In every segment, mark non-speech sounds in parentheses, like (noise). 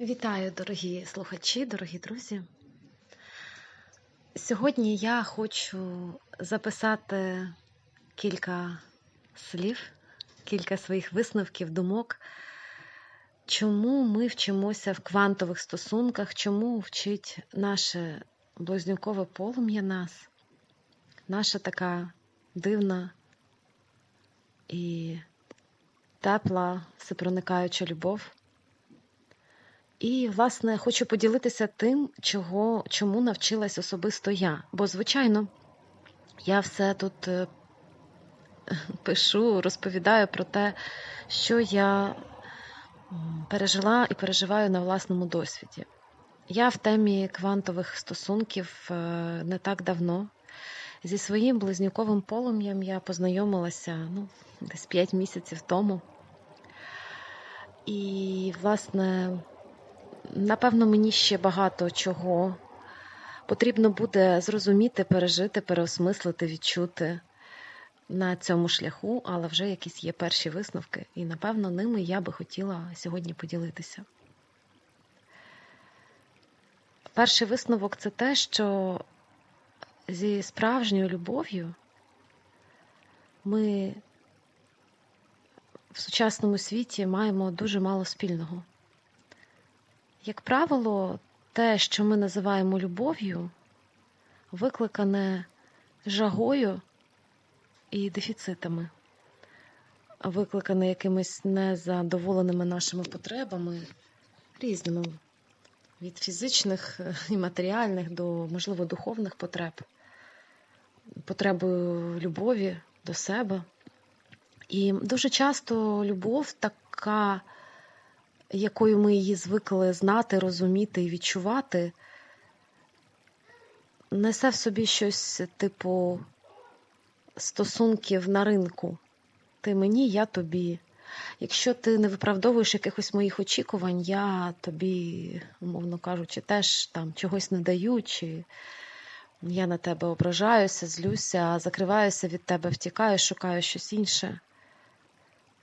Вітаю, дорогі слухачі, дорогі друзі. Сьогодні я хочу записати кілька слів, кілька своїх висновків, думок, чому ми вчимося в квантових стосунках, чому вчить наше близнюкове полум'я нас, наша така дивна і тепла, всепроникаюча любов. І, власне, хочу поділитися тим, чого, чому навчилась особисто я. Бо, звичайно, я все тут е, (laughs) пишу, розповідаю про те, що я пережила і переживаю на власному досвіді. Я в темі квантових стосунків е, не так давно. Зі своїм близнюковим полум'ям я познайомилася ну, десь 5 місяців тому. І, власне, Напевно, мені ще багато чого потрібно буде зрозуміти, пережити, переосмислити, відчути на цьому шляху, але вже якісь є перші висновки, і, напевно, ними я би хотіла сьогодні поділитися. Перший висновок це те, що зі справжньою любов'ю ми в сучасному світі маємо дуже мало спільного. Як правило, те, що ми називаємо любов'ю, викликане жагою і дефіцитами, викликане якимись незадоволеними нашими потребами, різними, від фізичних і матеріальних до, можливо, духовних потреб, потребою любові до себе. І дуже часто любов така якою ми її звикли знати, розуміти і відчувати, несе в собі щось типу стосунків на ринку. Ти мені, я тобі. Якщо ти не виправдовуєш якихось моїх очікувань, я тобі, умовно кажучи, теж там чогось не даю, чи я на тебе ображаюся, злюся, закриваюся від тебе, втікаю, шукаю щось інше.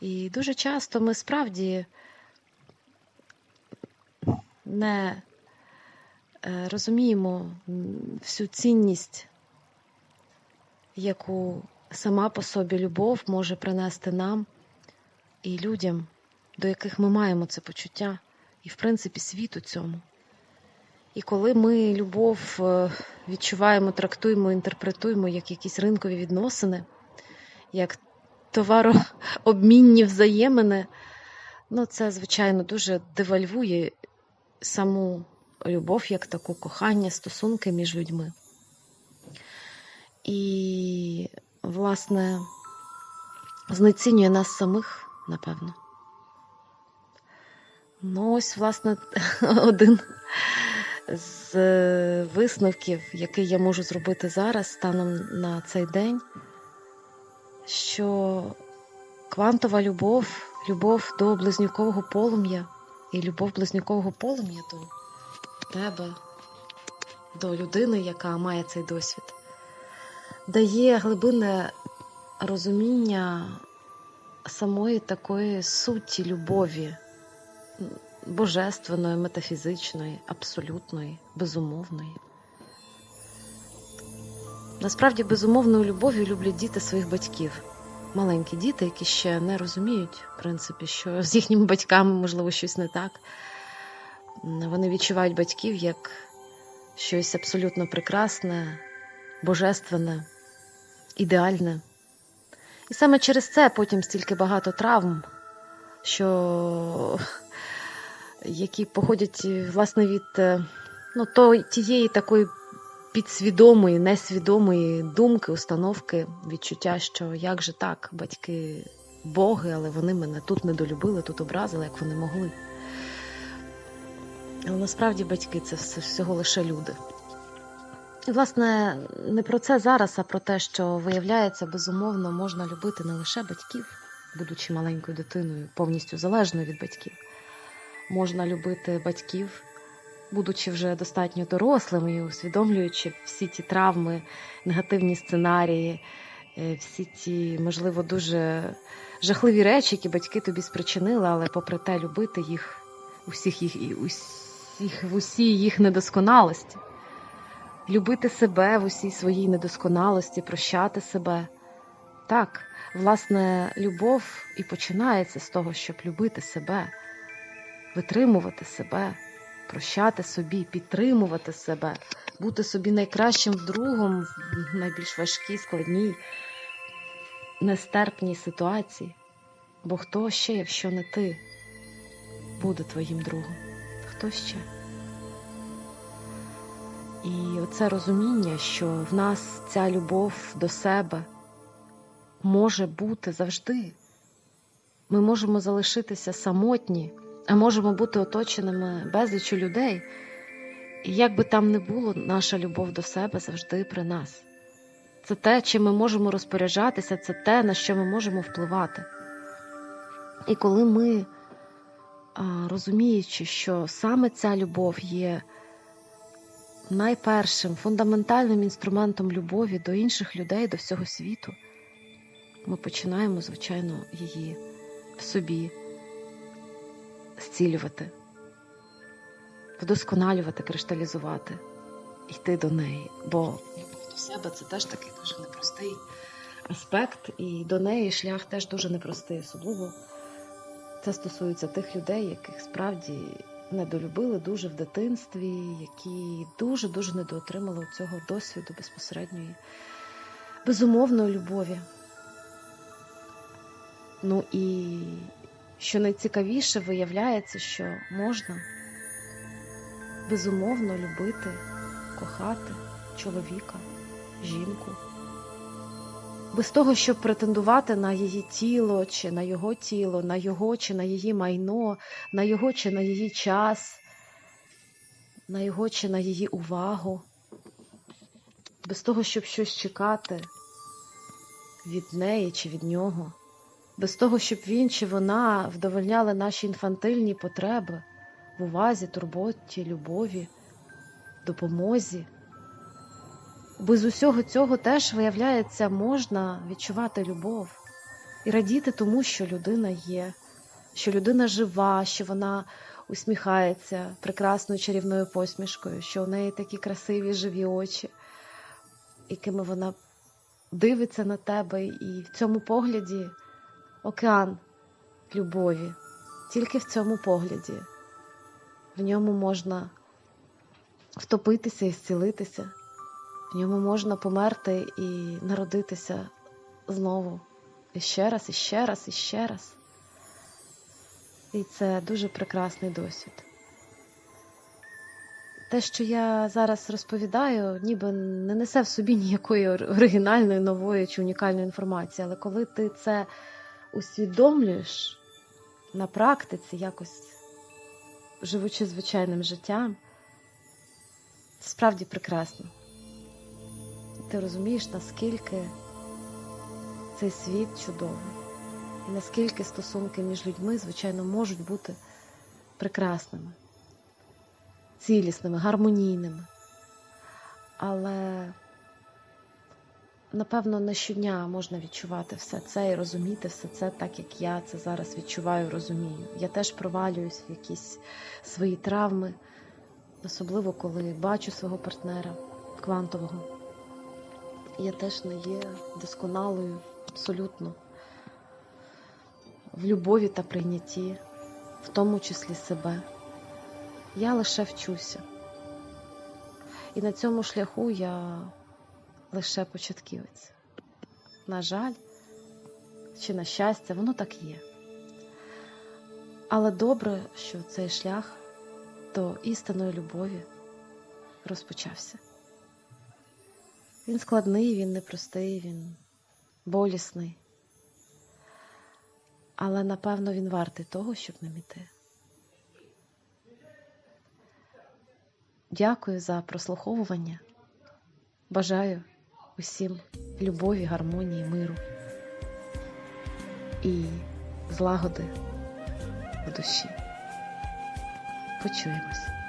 І дуже часто ми справді не е, розуміємо всю цінність, яку сама по собі любов може принести нам і людям, до яких ми маємо це почуття, і, в принципі, світу цьому. І коли ми любов е, відчуваємо, трактуємо, інтерпретуємо як якісь ринкові відносини, як товарообмінні взаємини, ну це, звичайно, дуже девальвує саму любов як таку кохання, стосунки між людьми. І, власне, знецінює нас самих, напевно. Ну, ось, власне, (laughs) один з висновків, який я можу зробити зараз, станом на цей день, що квантова любов, любов до близнюкового полум'я і любов близнюкового полум'я до тебе, до людини, яка має цей досвід, дає глибинне розуміння самої такої суті любові, божественної, метафізичної, абсолютної, безумовної. Насправді, безумовною любов'ю люблять діти своїх батьків маленькі діти, які ще не розуміють, в принципі, що з їхніми батьками, можливо, щось не так. Вони відчувають батьків як щось абсолютно прекрасне, божественне, ідеальне. І саме через це потім стільки багато травм, що які походять власне від е, ну, то, тієї такої підсвідомої, несвідомої думки, установки, відчуття, що як же так, батьки боги, але вони мене тут недолюбили, тут образили, як вони могли. Але насправді батьки це всього лише люди. І, власне, не про це зараз, а про те, що виявляється, безумовно, можна любити не лише батьків, будучи маленькою дитиною, повністю залежною від батьків. Можна любити батьків будучи вже достатньо дорослим і усвідомлюючи всі ті травми, негативні сценарії, е, всі ті, можливо, дуже жахливі речі, які батьки тобі спричинили, але попри те любити їх усіх їх, і усіх, в усій їх недосконалості, любити себе в усій своїй недосконалості, прощати себе. Так, власне, любов і починається з того, щоб любити себе, витримувати себе, прощати собі, підтримувати себе, бути собі найкращим другом в найбільш важкій, складній, нестерпній ситуації. Бо хто ще, якщо не ти, буде твоїм другом? Хто ще? І оце розуміння, що в нас ця любов до себе може бути завжди. Ми можемо залишитися самотні, а можемо бути оточеними безліччю людей. І як би там не було, наша любов до себе завжди при нас. Це те, чим ми можемо розпоряджатися, це те, на що ми можемо впливати. І коли ми, розуміючи, що саме ця любов є найпершим фундаментальним інструментом любові до інших людей, до всього світу, ми починаємо, звичайно, її в собі зцілювати, вдосконалювати, кришталізувати, йти до неї. Бо любов до себе це теж такий дуже непростий аспект, і до неї шлях теж дуже непростий, особливо. Це стосується тих людей, яких справді недолюбили дуже в дитинстві, які дуже-дуже недоотримали цього досвіду безпосередньої, безумовної любові. Ну і що найцікавіше, виявляється, що можна безумовно любити, кохати чоловіка, жінку. Без того, щоб претендувати на її тіло, чи на його тіло, на його чи на її майно, на його чи на її час, на його чи на її увагу, без того, щоб щось чекати від неї чи від нього, без того, щоб він чи вона вдовольняли наші інфантильні потреби в увазі, турботі, любові, допомозі. Без усього цього теж, виявляється, можна відчувати любов і радіти тому, що людина є, що людина жива, що вона усміхається прекрасною чарівною посмішкою, що у неї такі красиві живі очі, якими вона дивиться на тебе, і в цьому погляді океан любові, тільки в цьому погляді. В ньому можна втопитися і зцілитися. В ньому можна померти і народитися знову. І ще раз, і ще раз, і ще раз. І це дуже прекрасний досвід. Те, що я зараз розповідаю, ніби не несе в собі ніякої оригінальної, нової чи унікальної інформації, але коли ти це усвідомлюєш на практиці, якось живучи звичайним життям, справді прекрасно ти розумієш, наскільки цей світ чудовий, і наскільки стосунки між людьми, звичайно, можуть бути прекрасними, цілісними, гармонійними. Але, напевно, не щодня можна відчувати все це і розуміти все це так, як я це зараз відчуваю, розумію. Я теж провалююсь в якісь свої травми, особливо коли бачу свого партнера квантового я теж не є досконалою абсолютно в любові та прийнятті, в тому числі себе. Я лише вчуся. І на цьому шляху я лише початківець. На жаль, чи на щастя, воно так є. Але добре, що цей шлях до істинної любові розпочався. Він складний, він непростий, він болісний. Але напевно він вартий того, щоб ним іти. Дякую за прослуховування. Бажаю усім любові, гармонії, миру і злагоди в душі. Почуємось.